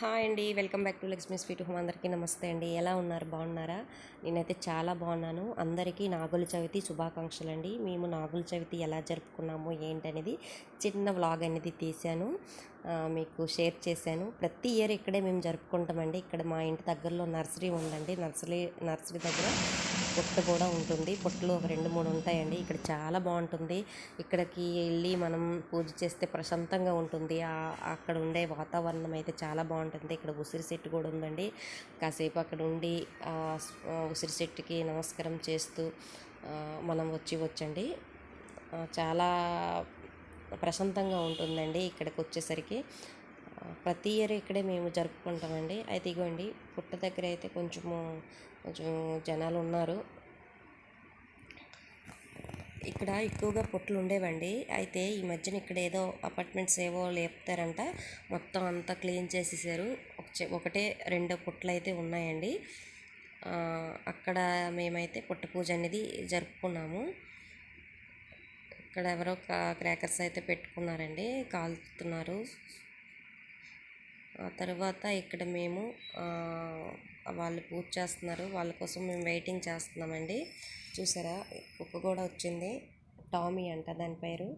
Hi అండి. Welcome back to Lakshmi sweet home అందరికీ నమస్తే అండి. ఎలా ఉన్నారు? బాగున్నారా? నేనైతే చాలా బాగున్నాను. అందరికీ నాగుల చవితి శుభాకాంక్షలు అండి మేము నాగుల చవితి ఎలా జరుపుకున్నాము ఏంటనేది చిన్న వ్లాగ్ అనేది తీశాను. మీకు షేర్ చేశాను. ప్రతి ఇయర్ ఇక్కడే మేము జరుపుకుంటామండి. ఇక్కడ మా ఇంటి దగ్గరలో నర్సరీ ఉందండి. నర్సరీ నర్సరీ దగ్గర పుట్ట కూడా ఉంటుంది. పుట్టలు ఒక రెండు మూడు ఉంటాయండి. ఇక్కడ చాలా బాగుంటుంది. ఇక్కడికి వెళ్ళి మనం పూజ చేస్తే ప్రశాంతంగా ఉంటుంది. అక్కడ ఉండే వాతావరణం అయితే చాలా బాగుంటుంది. ఇక్కడ ఉసిరి చెట్టు కూడా ఉందండి. కాసేపు అక్కడ ఉండి ఉసిరి చెట్టుకి నమస్కారం చేస్తూ మనం వచ్చి వచ్చండి. చాలా ప్రశాంతంగా ఉంటుందండి ఇక్కడికి వచ్చేసరికి. ప్రతి ఇయర్ ఇక్కడే మేము జరుపుకుంటామండి. అయితే ఇగోండి పుట్ట దగ్గర అయితే కొంచెము కొంచెం జనాలు ఉన్నారు. ఇక్కడ ఎక్కువగా పుట్లు ఉండేవండి. అయితే ఈ మధ్యన ఇక్కడ ఏదో అపార్ట్మెంట్స్ ఏవో లేపుతారంట. మొత్తం అంతా క్లీన్ చేసేసారు. ఒకటే రెండో పుట్లు అయితే ఉన్నాయండి అక్కడ మేమైతే పుట్ట పూజ అనేది జరుపుకున్నాము. ఇక్కడ ఎవరో క్రాకర్స్ అయితే పెట్టుకున్నారండి. కాలుతున్నారు. ఆ తర్వాత ఇక్కడ మేము వాళ్ళు పూజ చేస్తున్నారు. వాళ్ళ కోసం మేము వెయిటింగ్ చేస్తున్నామండి. చూసారా? కుక్క కూడా వచ్చింది. టామీ అంట దాని పేరు.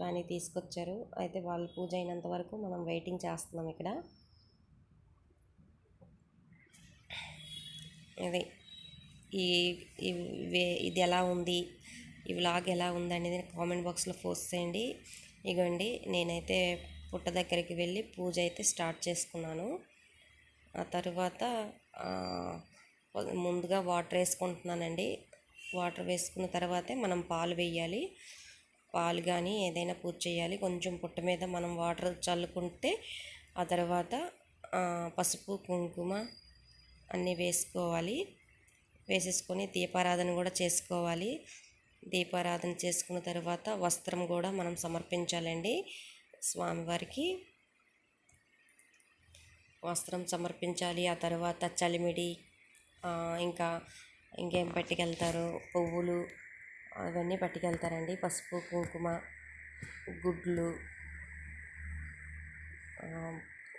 దాన్ని తీసుకొచ్చారు. అయితే వాళ్ళు పూజ అయినంత వరకు మనం వెయిటింగ్ చేస్తున్నాం ఇక్కడ. ఇది ఈ వే- ఇది ఎలా ఉంది? ఈ వ్లాగ్ ఎలా ఉంది అనేది కామెంట్ బాక్స్లో పోస్ట్ చేయండి. ఇగోండి నేనైతే పుట్ట దగ్గరికి వెళ్ళి పూజ అయితే స్టార్ట్ చేసుకున్నాను. ఆ తర్వాత ముందుగా వాటర్ వేసుకుంటున్నానండి. వాటర్ వేసుకున్న తర్వాతే మనం పాలు వేయాలి. పాలు కానీ ఏదైనా పూజ చేయాలి. కొంచెం పుట్ట మీద మనం వాటర్ చల్లుకుంటే ఆ తర్వాత పసుపు కుంకుమ అన్నీ వేసుకోవాలి. వేసేసుకొని దీపారాధన కూడా చేసుకోవాలి. దీపారాధన చేసుకున్న తర్వాత వస్త్రం కూడా మనం సమర్పించాలండి స్వామివారికి. వస్త్రం సమర్పించాలి. ఆ తర్వాత చలిమిడి ఇంకా ఇంకేం పట్టుకెళ్తారు? పువ్వులు అవన్నీ పట్టుకెళ్తారండి. పసుపు కుంకుమ గుడ్లు.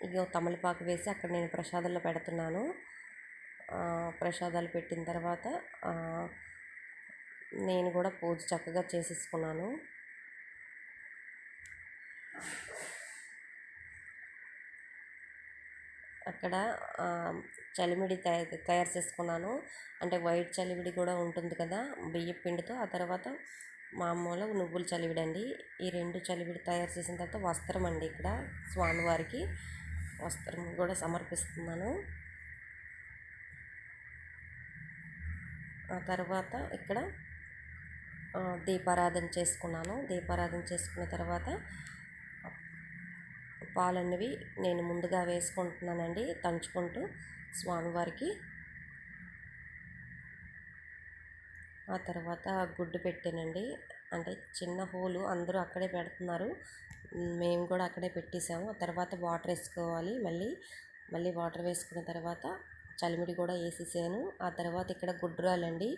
ఇక తమలపాకు వేసి అక్కడ నేను ప్రసాదాలు పెడుతున్నాను. ప్రసాదాలు పెట్టిన తర్వాత నేను కూడా పూజ చక్కగా చేసేసుకున్నాను. అక్కడ చలిమిడి తయారు తయారు చేసుకున్నాను. అంటే వైట్ చలివిడి కూడా ఉంటుంది కదా బియ్య పిండితో. ఆ తర్వాత మామూలు నువ్వుల చలివిడి అండి. ఈ రెండు చలివిడి తయారు చేసిన తర్వాత వస్త్రం అండి ఇక్కడ స్వామివారికి వస్త్రం కూడా సమర్పిస్తున్నాను. ఆ తర్వాత ఇక్కడ దీపారాధన చేసుకున్నాను. దీపారాధన చేసుకున్న తర్వాత పాలన్నవి నేను ముందుగా వేసుకుంటున్నానండి తంచుకుంటూ స్వామివారికి. ఆ తర్వాత గుడ్డు పెట్టానండి. అంటే చిన్న హోలు అందరూ అక్కడే పెడుతున్నారు. మేము కూడా అక్కడే పెట్టేసాము ఆ తర్వాత వాటర్ వేసుకోవాలి మళ్ళీ. మళ్ళీ వాటర్ వేసుకున్న తర్వాత చలిమిడి కూడా వేసేసాను. ఆ తర్వాత ఇక్కడ గుడ్రాలండి.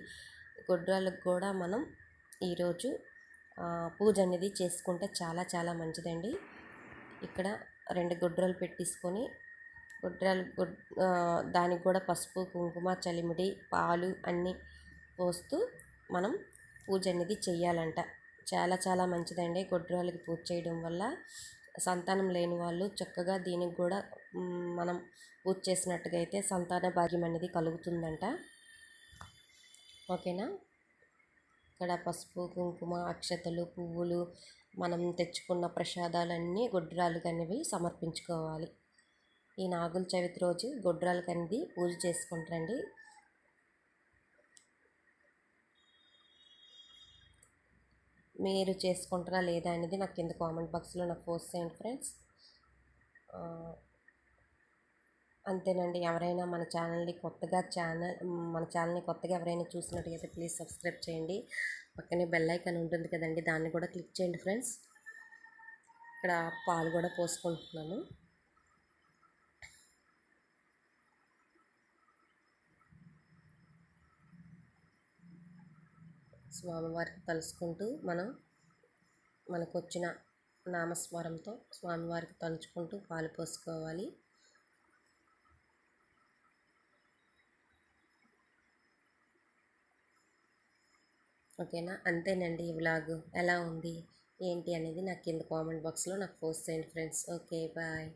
గుడ్రాలకు కూడా మనం ఈరోజు పూజ అనేది చేసుకుంటే చాలా చాలా మంచిదండి. ఇక్కడ రెండు గుడ్రలు పెట్టేసుకొని గుడ్రాలు గుడ్ దానికి కూడా పసుపు కుంకుమ చలిమిడి పాలు అన్నీ పోస్తూ మనం పూజ అనేది చేయాలంట చాలా చాలా మంచిదండి గుడ్రాలకి పూజ చేయడం వల్ల. సంతానం లేని వాళ్ళు చక్కగా దీనికి కూడా మనం పూజ చేసినట్టుగా అయితే సంతాన భాగ్యం అనేది కలుగుతుందంట. ఓకేనా? ఇక్కడ పసుపు కుంకుమ అక్షతలు పువ్వులు మనం తెచ్చుకున్న ప్రసాదాలన్నీ గొడ్రాలు కనివి సమర్పించుకోవాలి. ఈ నాగుల చవితి రోజు గొడ్రాలు కనిది పూజ చేసుకుంటారండి. మీరు చేసుకుంటారా లేదా అనేది నాకు కింద కామెంట్ బాక్స్లో నాకు పోస్ట్ చేయండి ఫ్రెండ్స్. అంతేనండి. ఎవరైనా మన ఛానల్ని కొత్తగా ఛానల్ మన ఛానల్ని కొత్తగా ఎవరైనా చూసినట్టుగా ప్లీజ్ సబ్స్క్రైబ్ చేయండి. పక్కనే బెల్ ఐకాన్ ఉంటుంది కదండి దాన్ని కూడా క్లిక్ చేయండి ఫ్రెండ్స్. ఇక్కడ పాలు కూడా పోసుకుంటున్నాను. స్వామివారికి తలుచుకుంటూ మనం మనకు వచ్చిన నామస్మరంతో స్వామివారికి తలుచుకుంటూ పాలు పోసుకోవాలి. ఓకేనా? అంతేనండి ఈ వ్లాగ్. ఎలా ఉంది? ఏంటి అనేది నాకు కింద కామెంట్ బాక్స్లో నాకు పోస్ట్ చేయండి ఫ్రెండ్స్. Okay bye.